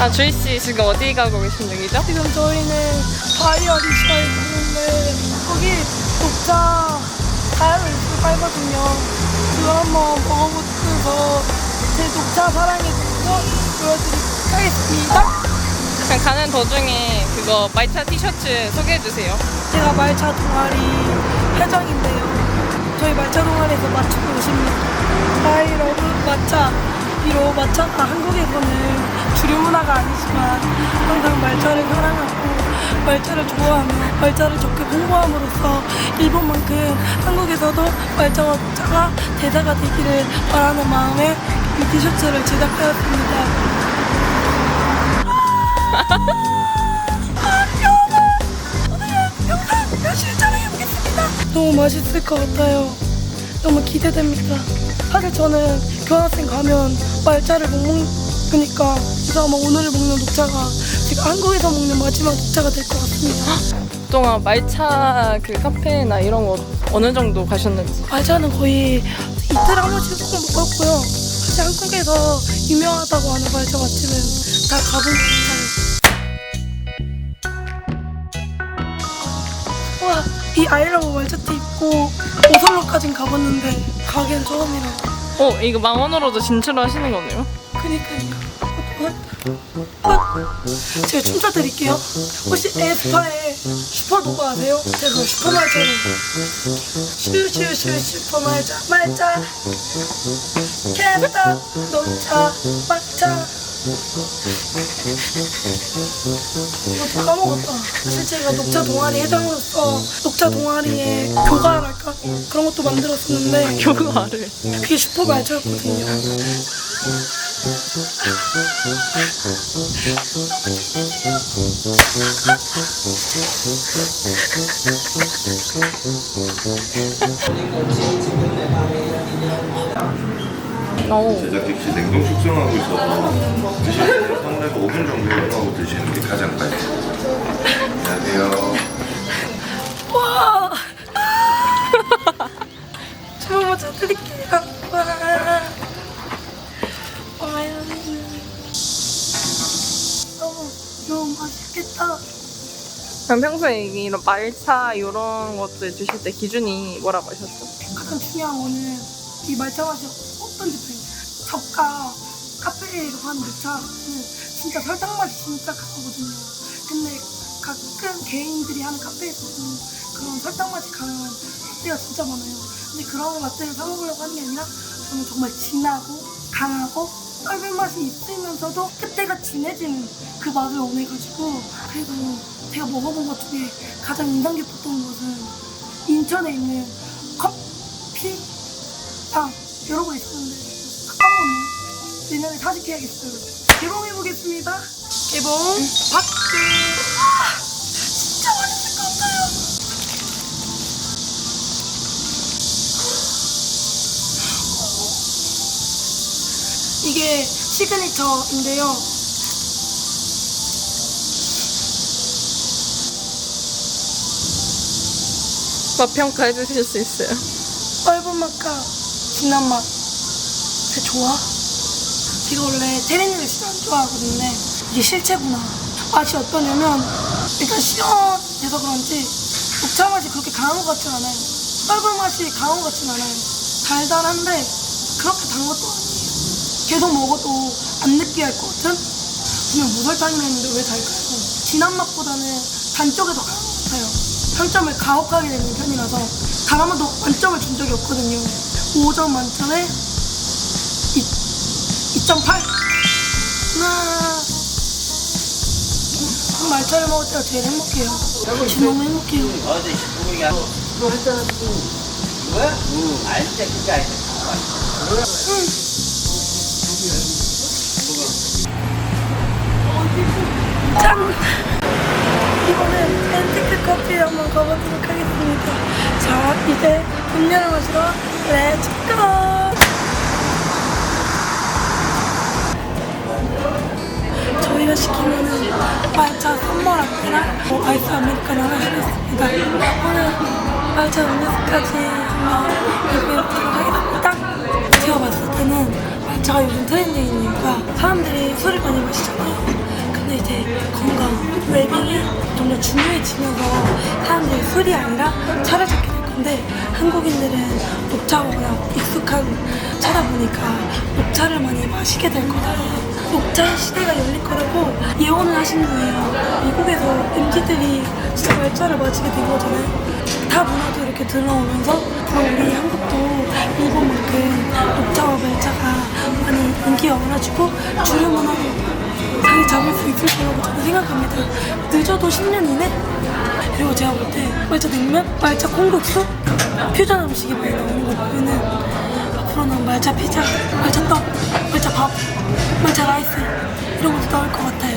아 주희 씨 지금 어디 가고 계신 중이죠? 지금 저희는 바이어 리셔에 가는데 거기 녹차 가야로 입술 빨거든요. 그거 한번 먹어보면서 제 녹차 사랑에 대해서 보여드리도록 하겠습니다. 그냥 가는 도중에 그거 말차 티셔츠 소개해 주세요. 제가 말차 동아리 회장인데요. 저희 말차 동아리에서 맞추고 오십니다. 하이 러브 마차. 비록 마차가 한국에서는 주류 문화가 아니지만 항상 말차를 사랑하고 말차를 좋아하며 말차를 적극 홍보함으로써 일본만큼 한국에서도 말차와 녹차가 대사가 되기를 바라는 마음에 이 티셔츠를 제작하였습니다. 촬영해보겠습니다. 너무 맛있을 것 같아요. 너무 기대됩니다. 사실 저는 교환학생 가면 말차를 못 먹 으니까 그래서 아마 오늘 먹는 녹차가 제가 한국에서 먹는 마지막 녹차가 될 것 같습니다. 그동안 말차 그 카페나 이런 거 어느 정도 가셨는지. 말차는 거의 이틀에 한 번씩 꼭 먹었고요. 사실 한국에서 유명하다고 하는 말차 맛집은 다 가본 것 같아요. 와, 이 아이러브 말차티 입고 오설로까진 가봤는데 가기엔 처음이라. 어 이거 망원으로도 진출하시는 거네요. 그니까요. 어, 제가 춤춰 드릴게요. 혹시 에스파의 슈퍼 노고 아세요? 제가 그 슈퍼 말차로 슈슈슈 슈퍼 말차 말차 캡타 녹차 말차 이거 까먹었다. 사실 제가 녹차 동아리 회장으로서 녹차 동아리에 교과랄까 그런 것도 만들었었는데 교과를. 그게 슈퍼 말차였거든요. 오. 제작기 씨 냉동 숙성하고 있어서 드시는 거 상온에서 5분 정도 열어하고 드시는 게 가장 맛있어요. 안녕하세요. 와! 먼저 드릴게요. 와. 그럼 평소에 이런 말차 이런 것들 드실 때 기준이 뭐라고 하셨죠? 가장 중요한 거는 이 말차 맛이 어떤지 봐요. 저가 카페에서 하는 녹차는 진짜 설탕 맛이 진짜 강하거든요. 근데 가끔 개인들이 하는 카페에서도 그런 설탕 맛이 강한 라떼가 진짜 많아요. 근데 그런 라떼를 사 먹으려고 하는 게 아니라 저는 정말 진하고 강하고 떫은 맛이 있으면서도 끝에가 진해지는 그 맛을 원해가지고 그래서 제가 먹어본 것 중에 가장 인상 깊었던 것은 인천에 있는 커피 아 여러 번 있었는데 까먹었네요 내년에 사직해야겠어요. 개봉해보겠습니다. 개봉 박수 이게 시그니처인데요. 맛 평가해 주실 수 있어요? 떫은 맛과 진한 맛. 되게 좋아? 제가 원래 테레니를 진짜 안 좋아하거든요. 이게 실체구나. 맛이 어떠냐면 일단 시원해서 그런지 녹차 맛이 그렇게 강한 것 같진 않아요. 떫은 맛이 강한 것 같진 않아요. 달달한데 그렇게 단 것도 아니에요 계속 먹어도 안 느끼할 것 같은? 분명 무설탕이라 했는데 왜 달까요? 진한 맛보다는 단 쪽에 더 강한 것 같아요 평점을 가혹하게 내는 편이라서 단 한 번도 만점을 준 적이 없거든요 5점 만점에 2, 2.8 나 말차를 먹을 때가 제일 행복해요 지금 너무 행복해요 어제 식구야. 너 했잖아. 이거야? 응. 알지, 그게 알지. 짠! 이번엔 앤티크 커피 한번 가보도록 하겠습니다. 자, 이제 음료를 마시러 렛츠고! 저희가 시키면은 말차 선물 라떼랑 뭐 아이스 아메리카노 하나 시켰습니다. 오늘 말차 음료수까지 한번 리뷰해보도록 하겠습니다. 제가 봤을 때는 말차가 요즘 트렌드인 이유가 사람들이 술을 많이 마시잖아요. 근데 이제 건강, 웰빙이 점점 중요해지면서 사람들이 술이 아니라 차를 찾게 될 건데 한국인들은 녹차가 그냥 익숙한 차다 보니까 녹차를 많이 마시게 될 거다. 녹차 시대가 열릴 거라고 예언을 하신 거예요. 미국에서 MZ들이 진짜 말차를 마시게 된 거잖아요. 다 문화도 이렇게 들어오면서 우리 한국도 일본만큼 녹차와 말차가 많이 인기가 많아지고 주류 문화로 자리 잡을 수 있을 거라고 저는 생각합니다. 늦어도 10년 이내? 그리고 제가 볼 때 말차 냉면, 말차 콩국수, 퓨전 음식이 많이 나오는 거 보면은 앞으로는 말차 피자, 말차 떡, 말차 밥, 말차 라이스 이런 것도 나올 것 같아요.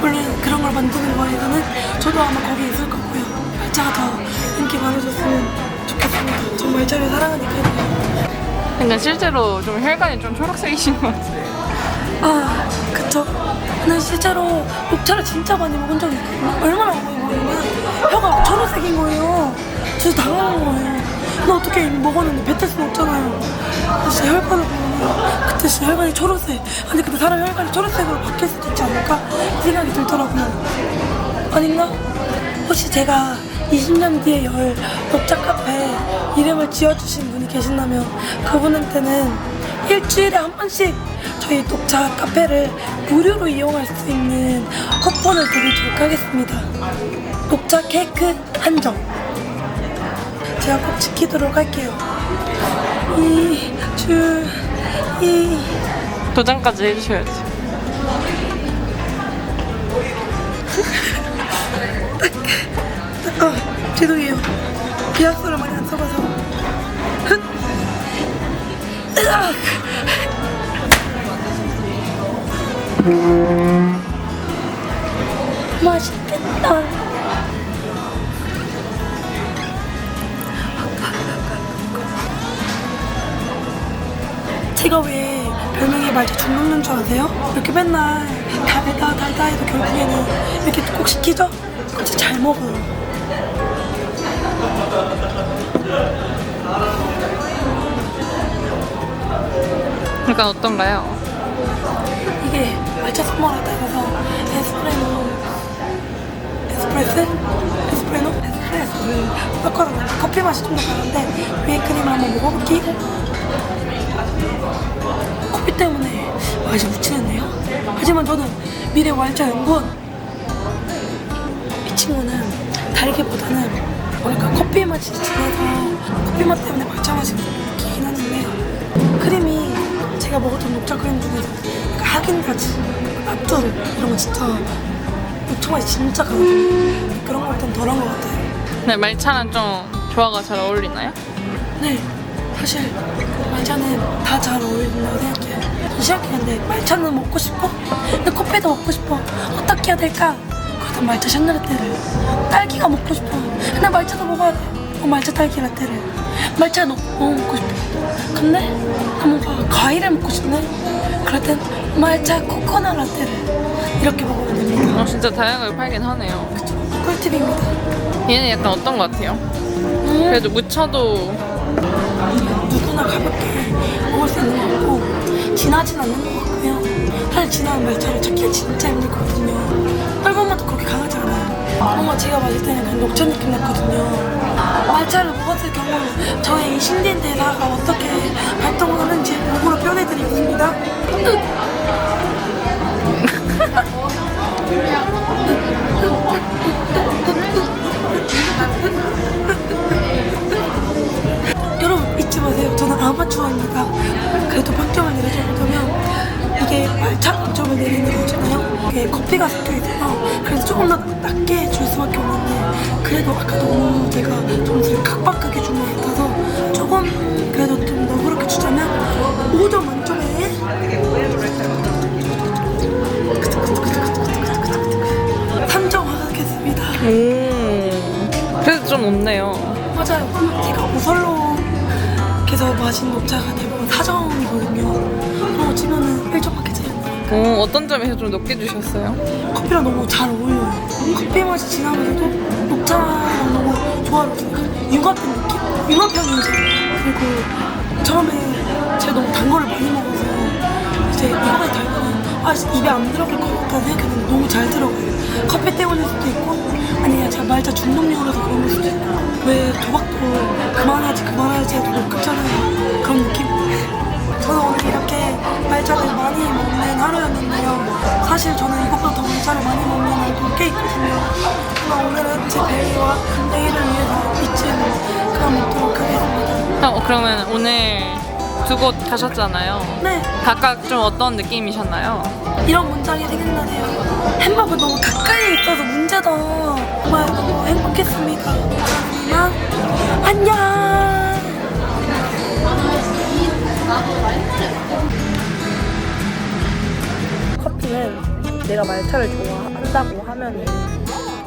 물론 그런 걸 만드는 거에서는 저도 아마 거기에 있을 거고요. 말차가 더 인기 많아졌으면 좋겠습니다. 전 말차를 사랑하니까요. 근데 실제로 좀 혈관이 좀 초록색이신 것 같아요. 아, 그쵸. 근데 실제로 녹차를 진짜 많이 먹은 적이 있거든요. 얼마나 많이 먹으면 혀가 초록색인 거예요. 진짜 당황한 거예요. 나 어떻게 먹었는데 뱉을 수는 없잖아요. 그래서 혈관을 보면 그때 진짜 혈관이 초록색. 아니 근데 사람 혈관이 초록색으로 바뀔 수도 있지 않을까? 이 생각이 들더라고요. 아닌가? 혹시 제가 20년 뒤에 열 녹차 카페 이름을 지어주신 분이 계신다면 그분한테는 일주일에 한 번씩 저희 녹차 카페를 무료로 이용할 수 있는 쿠폰을 드리도록 하겠습니다. 녹차 케이크 한정. 제가 꼭 지키도록 할게요. 이, 주, 이. 도장까지 해주셔야지. 아, 죄송해요. 계약서를 많이 안 써봐서. 맛있겠다. 제가 왜 별명이 말자 죽먹는 줄 아세요? 이렇게 맨날 달다 달다 해도 결국에는 이렇게 꼭 시키죠? 그거 진짜 잘 먹어요. 그러니까 어떤가요? 말차 선물하다 해서 에스프레노 에스프레스? 에스프레노? 에스프레소를 섞어서 커피 맛이 좀 더 나는데 위에 크림을 한번 먹어볼게요 커피 때문에 맛이 묻히는데요 하지만 저는 미래 말차 연구원 이 친구는 달기보다는 뭐랄까 커피 맛이 진해서 커피 맛 때문에 말차 맛이 느끼긴 하는데 크림이 제가 먹었던 녹차 크림 중에서 약간 하긴다즈, 납두르 이런 거 진짜 맛이 진짜 강해요 그런 것보단 덜한 것 같아요. 네, 말차랑 좀 조화가 잘 어울리나요? 네 사실 말차는 다 잘 어울린다고 생각해요. 전 생각했는데 말차는 먹고 싶어? 근데 커피도 먹고 싶어. 어떻게 해야 될까? 그래서 말차 샹그라떼를. 딸기가 먹고 싶어. 근데 말차도 먹어야 돼. 어, 말차 딸기 라떼를 말차 너무, 먹고 싶어. 근데 아, 뭔가 과일을 먹고 싶네. 그럴 땐 말차 코코넛 라떼를 이렇게 먹으면 됩니다. 어, 진짜 다양하게 팔긴 하네요. 꿀팁입니다. 얘는 약간 어떤 것 같아요? 음, 그래도 묻혀도 누구나 가볍게 먹을 수 있는 것 같고 진하진 않는 것 같고요. 사실 진한 말차를 찾기가 진짜 힘들거든요. 떫은 맛도 그렇게 강하지 않아요 뭔가 제가 마실 때는 그냥 녹차 느낌 났거든요 말차를 먹었을 경우 저의 이 신된 대사가 어떻게 발동을 하는지 목으로 표현해드리겠습니다 여러분 잊지 마세요. 저는 아마추어입니다. 그래도 평점을 내려주려면 이게 말차 평점을 내리는 거잖아요. 이게 커피가 섞여 있어서 그래서 조금 더 낮게 그래도 아까 너무 제가 점수를 각박하게 준 것 같아서 조금 그래도 좀 너그럽게 주자면 5점 만점에 삼점 하겠습니다. 음. 그래도 좀 없네요. 맞아요. 제가 우설로 계속 마신 녹차가 대부분 사정이거든요. 그런 거 치면은 1점밖에 오, 어떤 점에서 좀 높게 주셨어요? 커피랑 너무 잘 어울려요. 커피 맛이 진하면서도 녹차랑 너무 조화롭습니다. 융합된 느낌? 융합형 인정. 그리고 처음에 제가 너무 단 거를 많이 먹어서 이제 이거까지 달면 아 입에 안 들어갈 것 같다 생각했는데 너무 잘 들어가요. 커피 때문일 수도 있고 아니면 제가 말차 중독용이라서 그런 걸 수도 있고 왜 도박도 그만하지 그만하지 해도 못 끊잖아요. 그런 느낌? 저는 오늘 이렇게 말차를 많이 먹는 하루였는데요. 사실 저는 이것보다 더 말차를 많이 먹는 날도 꽤 있거든요. 하지만 오늘은 제 배이와 내일을 위해서 잊지 그만 먹도록 하겠습니다. 어, 그러면 오늘 두 곳 가셨잖아요. 네, 각각 좀 어떤 느낌이셨나요? 이런 문장이 생각나네요. 햄버거 너무 가까이 있어서 문제다. 정말 너무 행복했습니다. 그러면 안녕! 내가 말차를 좋아한다고 하면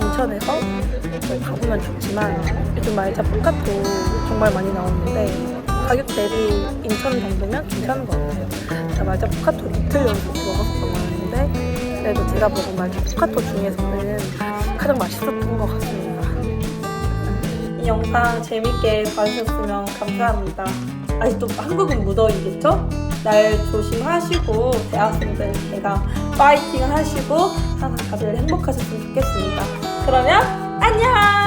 인천에서 뭐 가보면 좋지만 요즘 말차 포카도 정말 많이 나오는데 가격 대비 인천 정도면 괜찮은 것 같아요. 제가 말차 포카토 이틀 연속 먹었었는데 그래도 제가 먹은 말차 포카토 중에서는 가장 맛있었던 것 같습니다. 이 영상 재밌게 봐주셨으면 감사합니다. 아직도 한국은 무더위겠죠? 날 조심하시고 대학생들 제가 파이팅 하시고 항상 다들 행복하셨으면 좋겠습니다. 그러면 안녕!